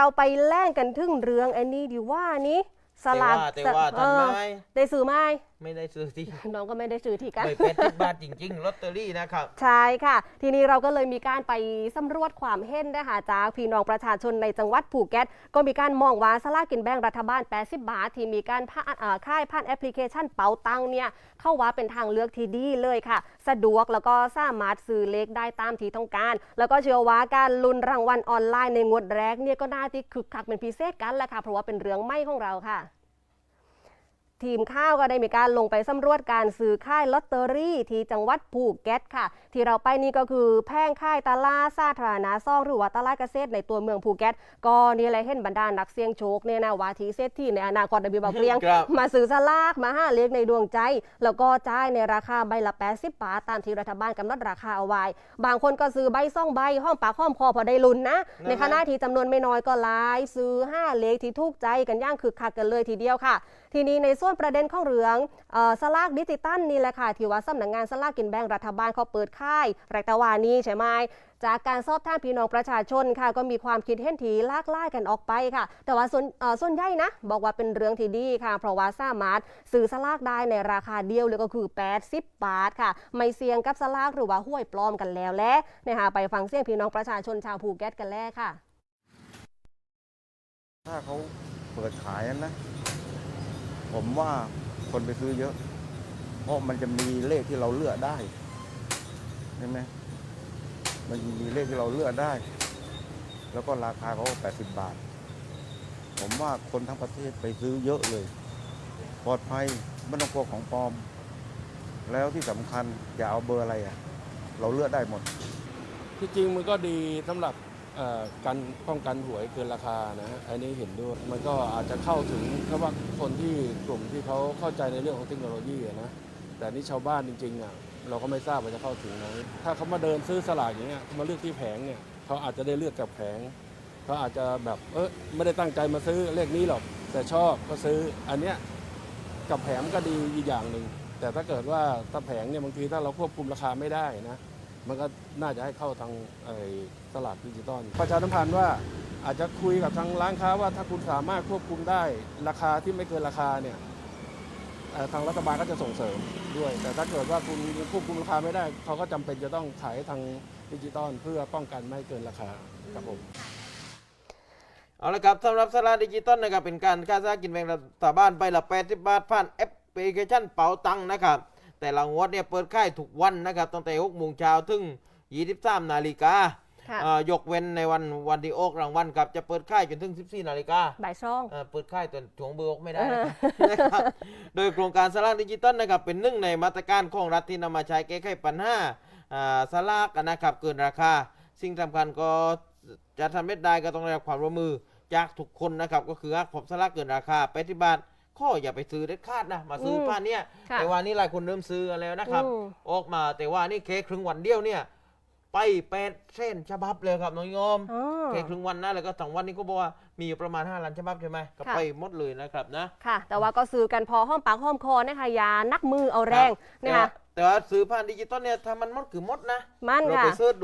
เราไปแล่งกันทึ่งเรื่องอันนี้ดีว่านี้ สแต่ลากว่าแต่ว่าเอท่านอไม่ได้ซื้อไหมไม่ได้ซื้อที่น้องก็ไม่ได้ซื้อที่กัน ไปเป็นที่บาทจริงๆลอตเตอรี่นะครับ ใช่ค่ะ ทีนี้เราก็เลยมีการไปสำรวจความเห็นนะคะจากพี่น้องประชาชนในจังหวัดภูเก็ต ก็มีการมองว่าสลากกินแบ่งรัฐบาล 80 บาท ที่มีการผ่านเอ่อค่ายผ่านแอปพลิเคชันเป๋าตังเนี่ยเข้าว่าเป็นทางเลือกที่ดีเลยค่ะ สะดวกแล้วก็สามารถซื้อเลขได้ตามที่ต้องการ แล้วก็เชื่อว่าการลุ้นรางวัลออนไลน์ในงวดแรกเนี่ยก็น่าที่คึกคักเป็นพิเศษกันแหละค่ะเพราะว่าเป็นเรื่องไม่ของเราค่ะ ทีมข้าวก็ได้มีการลงไปสำรวจการซื้อค่ายลอตเตอรี่ ที่จังหวัดภูเก็ตค่ะ ที่เราไปนี่ก็คือแพร่งค่ายตลาดสาธารณะซ่องหรือว่าตลาดเกษตรในตัวเมืองภูเก็ต ก็นี่แหละเห็นบรรดานักเสี่ยงโชคเนี่ยนะว่าทีเศรษฐีในอนาคตได้มีบอกเรียงครับมาซื้อสลากมาห้าเลขในดวงใจ แล้วก็จ่ายในราคาใบละ 80 บาทตามที่รัฐบาลกำหนดราคาเอาไว้บางคนก็ซื้อใบซ่องใบห้อมปากห้อมคอพอได้ลุ้นนะในขณะที่จำนวนไม่น้อยก็หลาย ซื้อ5เลขที่ถูกใจกันอย่างคึกคักกันเลยทีเดียวค่ะ ทีนี้ในส่วนประเด็นข้องเหลืองออสลากดิจิตัลนี่แหละค่ะที่ว่าสำนักงานสลากกินแบ่งรัฐบาลเขาเปิดค่ายแรกตะวานี้ใช่ไหมจากการสอบถามพี่น้องประชาชนค่ะ ก็มีความคิดเห็นที่ลากหลายกันออกไปค่ะ แต่ว่าส่วนย่อส่วนใหญ่นะ บอกว่าเป็นเรื่องที่ดีค่ะ เพราะว่าสามารถซื้อสลากได้ในราคาเดียวเลยก็คือ 80 บาทค่ะ ไม่เสี่ยงกับสลากหรือว่าห้วยปลอมกันแล้วและนะคะไปฟังเสียงพี่น้องประชาชนชาวภูเก็ตกันแล้วค่ะ ถ้าเขาเปิดขายนะ ผมว่าคนไปซื้อเยอะ เพราะมันจะมีเลขที่เราเลือกได้ใช่ไหมมันมีเลขที่เราเลือกได้ แล้วก็ราคาเขา80บาท ผมว่าคนทั้งประเทศไปซื้อเยอะเลย ปลอดภัยไม่ต้องกลัวของปลอม แล้วที่สำคัญอย่าเอาเบอร์อะไรอะเราเลือกได้หมด ที่จริงมันก็ดีสำหรับ การป้องกันหวยเกินราคานะฮะอันนี้เห็นด้วย มันก็อาจจะเข้าถึงเพราะว่าคนที่กลุ่มที่เขาเข้าใจในเรื่องของเทคโนโลยีนะแต่นี่ชาวบ้านจริงๆอะเราก็ไม่ทราบว่าจะเข้าถึงไหนถ้าเขามาเดินซื้อสลากอย่างเงี้ยมาเลือกที่แผงเนี่ยเขาอาจจะได้เลือกกับแผงเขาอาจจะแบบเออไม่ได้ตั้งใจมาซื้อเลขนี้หรอก แต่ชอบก็ซื้ออันเนี้ยกับแผงก็ดีอีกอย่างหนึ่งแต่ถ้าเกิดว่าถ้าแผงเนี่ยบางทีถ้าเราควบคุมราคาไม่ได้นะ มันก็น่าจะให้เข้าทางไอ้ตลาดดิจิตอลประชาสัมพันธ์ว่าอาจจะคุยกับทางร้านค้าว่าถ้าคุณสามารถควบคุมได้ราคาที่ไม่เกินราคาเนี่ยทางรัฐบาลก็จะส่งเสริมด้วย แต่ถ้าเกิดว่าคุณควบคุมราคาไม่ได้ เขาก็จำเป็นจะต้องขายทางดิจิตอลเพื่อป้องกันไม่เกินราคาครับผมเอาละครับสำหรับสลาดิจิตอลนะครับเป็นการค่าสลากกินแบ่งรัฐบาลไปละ80บาทผ่านแอปพลิเคชันเป๋าตังค์นะครับ แต่ละงวดเนี่ยเปิดค่ายทุกวันนะครับตั้งแต่6โมงเช้าถึง23นาฬิกาค่ะเอ่อยกเว้นในวันวันที่ออกรางวัลครับจะเปิดค่ายจนถึง 14 นาฬิกาบ่ายช่องเอ่อเปิดค่ายตัวถ่วงเบอร์ออกไม่ได้นะครับนะครับโดยโครงการสลากดิจิตอลนะครับเป็นหนึ่งในมาตรการของรัฐที่นำมาใช้แก้ไขปัญหาอ่าสลากนะครับเกินราคา สิ่งสำคัญก็จะทำให้ได้ก็ต้องได้รับความร่วมมือจากทุกคนนะครับก็คือหากพบสลากเกินราคาไปที่บ้าน ข้ออย่าไปซื้อเด็ดขาดนะ มาซื้ออมผ่านเนี่ยค่ะแต่ว่านี่หลายคนเริ่มซื้อกันแล้วนะครับ อืม ออกมาแต่ว่านี่เคครึ่งวันเดียวเนี่ย ไปแปดเส้นฉบับเลยครับน้องโยม อ๋อแค่ครึ่งวันนะแล้วก็สองวันนี้ก็บอกว่ามีอยู่ประมาณ5ล้านฉบับใช่ไหมก็ค่ะ ไปหมดเลยนะครับนะ ค่ะ แต่ว่าก็ซื้อกันพอห้อมปากห้อมคอนะคะอยานักมือเอาแรงแต่นะว่าคะแต่ว่าซื้อผ่านดิจิตอลเนี่ยถ้ามันหมดคือหมดนะมั่นเราค่ะ ไปเสิร์ชดู